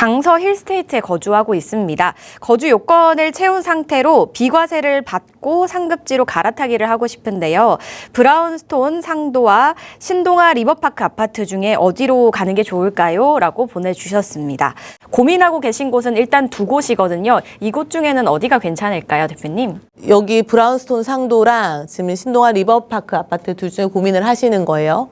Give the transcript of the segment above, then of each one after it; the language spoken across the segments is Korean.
강서 힐스테이트에 거주하고 있습니다. 거주 요건을 채운 상태로 비과세를 받고 상급지로 갈아타기를 하고 싶은데요. 브라운스톤 상도와 신동아 리버파크 아파트 중에 어디로 가는 게 좋을까요? 라고 보내주셨습니다. 고민하고 계신 곳은 일단 두 곳이거든요. 이곳 중에는 어디가 괜찮을까요, 대표님? 여기 브라운스톤 상도랑 지금 신동아 리버파크 아파트 둘 중에 고민을 하시는 거예요.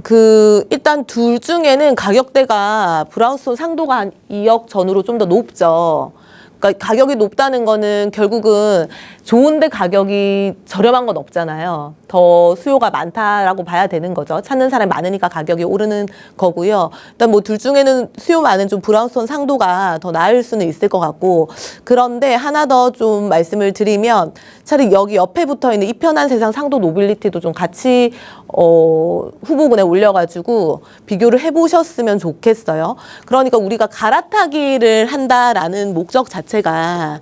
어, 그 일단 둘 중에는 가격대가 브라운스톤 상도가 한 2억 전후로 좀 더 높죠. 그러니까 가격이 높다는 거는 결국은 좋은데 가격이 저렴한 건 없잖아요. 더 수요가 많다라고 봐야 되는 거죠. 찾는 사람이 많으니까 가격이 오르는 거고요. 일단 뭐 둘 중에는 수요 많은 좀 브라운스톤 상도가 더 나을 수는 있을 것 같고 그런데 하나 더 좀 말씀을 드리면 차라리 여기 옆에 붙어 있는 이편한 세상 상도 노빌리티도 좀 같이 어, 후보군에 올려가지고 비교를 해보셨으면 좋겠어요. 그러니까 우리가 갈아타기를 한다라는 목적 자체 가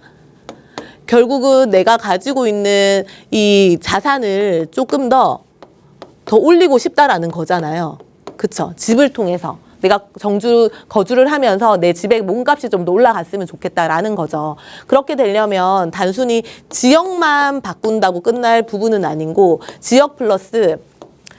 결국은 내가 가지고 있는 이 자산을 조금 더, 더 올리고 싶다라는 거잖아요. 그쵸? 집을 통해서. 내가 정주, 거주를 하면서 내 집의 몸값이 좀 더 올라갔으면 좋겠다라는 거죠. 그렇게 되려면 단순히 지역만 바꾼다고 끝날 부분은 아니고 지역 플러스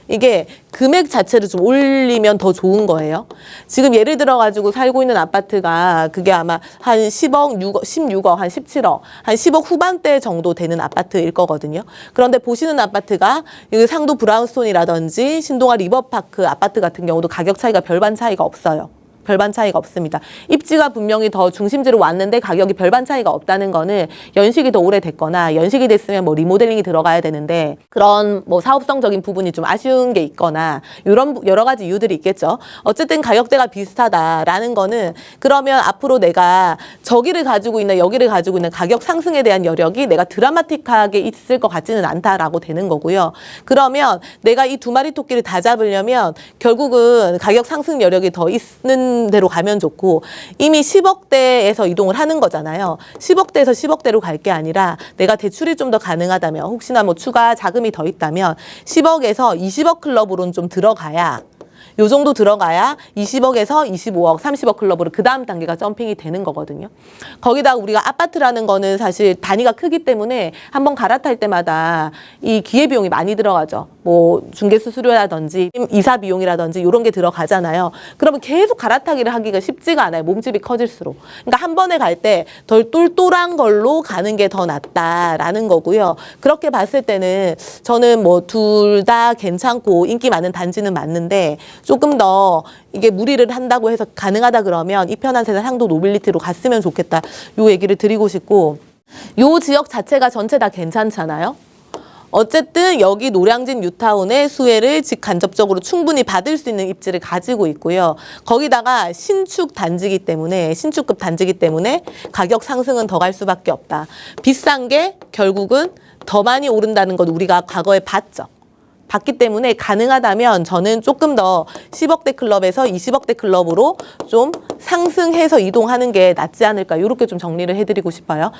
이게 금액 자체를 좀 올리면 더 좋은 거예요. 지금 예를 들어 가지고 살고 있는 아파트가 그게 아마 한 10억, 6억, 16억, 한 17억, 한 10억 후반대 정도 되는 아파트일 거거든요. 그런데 보시는 아파트가 상도 브라운스톤이라든지 신동아 리버파크 아파트 같은 경우도 가격 차이가 별반 차이가 없어요. 별반 차이가 없습니다. 입지가 분명히 더 중심지로 왔는데 가격이 별반 차이가 없다는 거는 연식이 더 오래됐거나 연식이 됐으면 뭐 리모델링이 들어가야 되는데 그런 뭐 사업성적인 부분이 좀 아쉬운 게 있거나 이런 여러 가지 이유들이 있겠죠. 어쨌든 가격대가 비슷하다라는 거는 그러면 앞으로 내가 저기를 가지고 있나 여기를 가지고 있는 가격 상승에 대한 여력이 내가 드라마틱하게 있을 것 같지는 않다라고 되는 거고요. 그러면 내가 이 두 마리 토끼를 다 잡으려면 결국은 가격 상승 여력이 더 있는 대로 가면 좋고 이미 10억대에서 이동을 하는 거잖아요. 10억대에서 10억대로 갈 게 아니라 내가 대출이 좀 더 가능하다면 혹시나 뭐 추가 자금이 더 있다면 10억에서 20억 클럽으로는 좀 들어가야 요 정도 들어가야 20억에서 25억, 30억 클럽으로 그 다음 단계가 점핑이 되는 거거든요. 거기다 우리가 아파트라는 거는 사실 단위가 크기 때문에 한번 갈아탈 때마다 이 기회비용이 많이 들어가죠. 뭐 중개수수료라든지 이사 비용이라든지 이런 게 들어가잖아요. 그러면 계속 갈아타기를 하기가 쉽지가 않아요. 몸집이 커질수록. 그러니까 한 번에 갈 때 덜 똘똘한 걸로 가는 게 더 낫다라는 거고요. 그렇게 봤을 때는 저는 뭐 둘 다 괜찮고 인기 많은 단지는 맞는데 조금 더 이게 무리를 한다고 해서 가능하다 그러면 이 편한 세상 상도 노빌리티로 갔으면 좋겠다. 요 얘기를 드리고 싶고 요 지역 자체가 전체 다 괜찮잖아요. 어쨌든 여기 노량진 뉴타운의 수혜를 직간접적으로 충분히 받을 수 있는 입지를 가지고 있고요. 거기다가 신축 단지기 때문에 신축급 단지기 때문에 가격 상승은 더 갈 수밖에 없다. 비싼 게 결국은 더 많이 오른다는 건 우리가 과거에 봤죠. 봤기 때문에 가능하다면 저는 조금 더 10억대 클럽에서 20억대 클럽으로 좀 상승해서 이동하는 게 낫지 않을까 이렇게 좀 정리를 해드리고 싶어요.